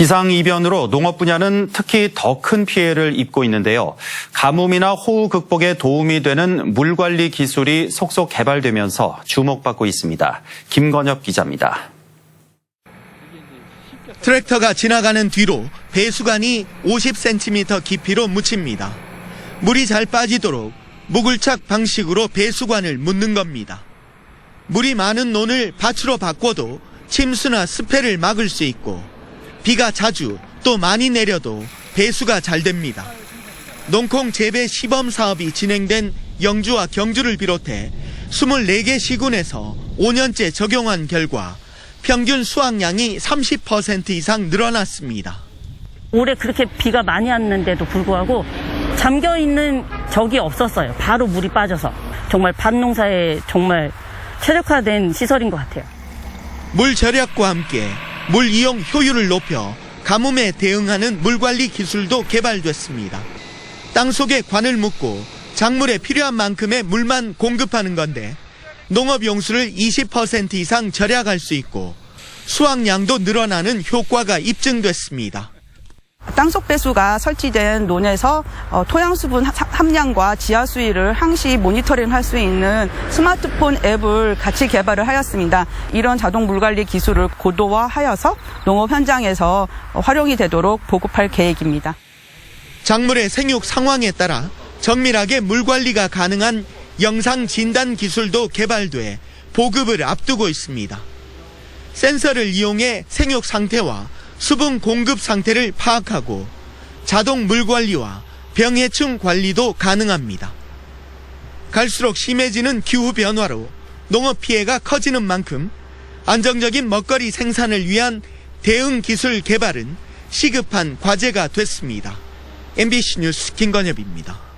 기상 이변으로 농업 분야는 특히 더 큰 피해를 입고 있는데요. 가뭄이나 호우 극복에 도움이 되는 물 관리 기술이 속속 개발되면서 주목받고 있습니다. 김건엽 기자입니다. 트랙터가 지나가는 뒤로 배수관이 50cm 깊이로 묻힙니다. 물이 잘 빠지도록 무굴착 방식으로 배수관을 묻는 겁니다. 물이 많은 논을 밭으로 바꿔도 침수나 습해를 막을 수 있고 비가 자주 또 많이 내려도 배수가 잘 됩니다. 농콩 재배 시범 사업이 진행된 영주와 경주를 비롯해 24개 시군에서 5년째 적용한 결과 평균 수확량이 30% 이상 늘어났습니다. 올해 그렇게 비가 많이 왔는데도 불구하고 잠겨 있는 적이 없었어요. 바로 물이 빠져서 정말 밭농사에 정말 최적화된 시설인 것 같아요. 물 절약과 함께 물 이용 효율을 높여 가뭄에 대응하는 물 관리 기술도 개발됐습니다. 땅 속에 관을 묶고 작물에 필요한 만큼의 물만 공급하는 건데 농업 용수를 20% 이상 절약할 수 있고 수확량도 늘어나는 효과가 입증됐습니다. 땅속 배수가 설치된 논에서 어, 토양 수분 하- 함량과 지하 수위를 항시 모니터링 할 수 있는 스마트폰 앱을 같이 개발을 하였습니다. 이런 자동 물 관리 기술을 고도화하여서 농업 현장에서 어, 활용이 되도록 보급할 계획입니다. 작물의 생육 상황에 따라 정밀하게 물 관리가 가능한 영상 진단 기술도 개발돼 보급을 앞두고 있습니다. 센서를 이용해 생육 상태와 수분 공급 상태를 파악하고 자동 물 관리와 병해충 관리도 가능합니다. 갈수록 심해지는 기후 변화로 농업 피해가 커지는 만큼 안정적인 먹거리 생산을 위한 대응 기술 개발은 시급한 과제가 됐습니다. MBC 뉴스 김건엽입니다.